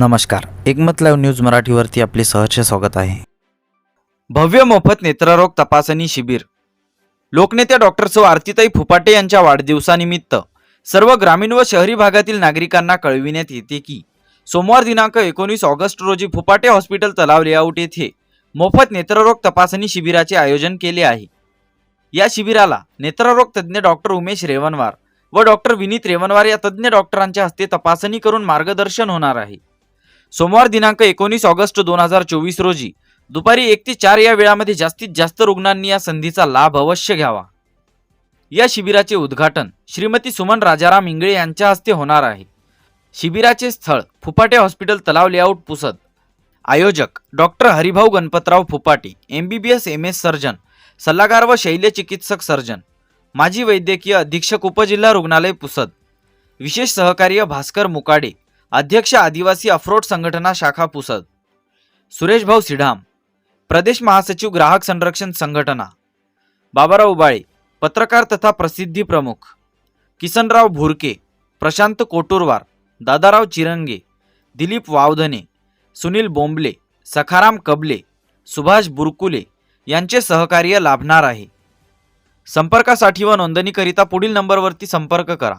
नमस्कार. एकमत live news मराठीवरती आपले सहर्ष स्वागत आहे. भव्य मोफत नेत्ररोग तपासणी शिबिर. लोकनेत्या डॉक्टर सौ आरतीताई फुपाटे यांच्या वाढदिवसानिमित्त सर्व ग्रामीण व शहरी भागातील नागरिकांना कळविण्यात येते की सोमवार दिनांक एकोणीस ऑगस्ट रोजी फुपाटे हॉस्पिटल तलाव लेआउट येथे मोफत नेत्ररोग तपासणी शिबिराचे आयोजन केले आहे. या शिबिराला नेत्ररोग तज्ज्ञ डॉक्टर उमेश रेवनवार व डॉक्टर विनीत रेवनवार या तज्ज्ञ डॉक्टरांच्या हस्ते तपासणी करून मार्गदर्शन होणार आहे. सोमवार दिनांक एकोणीस ऑगस्ट दोन हजार चोवीस रोजी. दुपारी एक ते चार या वेळामध्ये जास्तीत जास्त रुग्णांनी या संधीचा लाभ अवश्य घ्यावा. या शिबिराचे उद्घाटन श्रीमती सुमन राजाराम इंगळे यांच्या हस्ते होणार आहे. शिबिराचे स्थळ फुपाटे हॉस्पिटल तलाव लेआउट पुसद. आयोजक doctor Haribhau Ganpatrao Phupate M B B S M S surgeon सल्लागार व शैल्यचिकित्सक सर्जन माजी वैद्यकीय अधीक्षक उपजिल्हा रुग्णालय पुसद. विशेष सहकार्य भास्कर मुकाडे अध्यक्ष आदिवासी अफ्रोट संघटना शाखा पुसद. सुरेश भाऊ सिढाम प्रदेश महासचिव ग्राहक संरक्षण संघटना. बाबाराव उबाळे पत्रकार तथा प्रसिद्धी प्रमुख. किसनराव भुरके प्रशांत कोटुरवार दादाराव चिरंगे दिलीप वावधने सुनील बोंबले सखाराम कबले सुभाष बुरकुले यांचे सहकार्य लाभणार आहे. संपर्कासाठी व नोंदणीकरिता पुढील नंबरवरती संपर्क करा.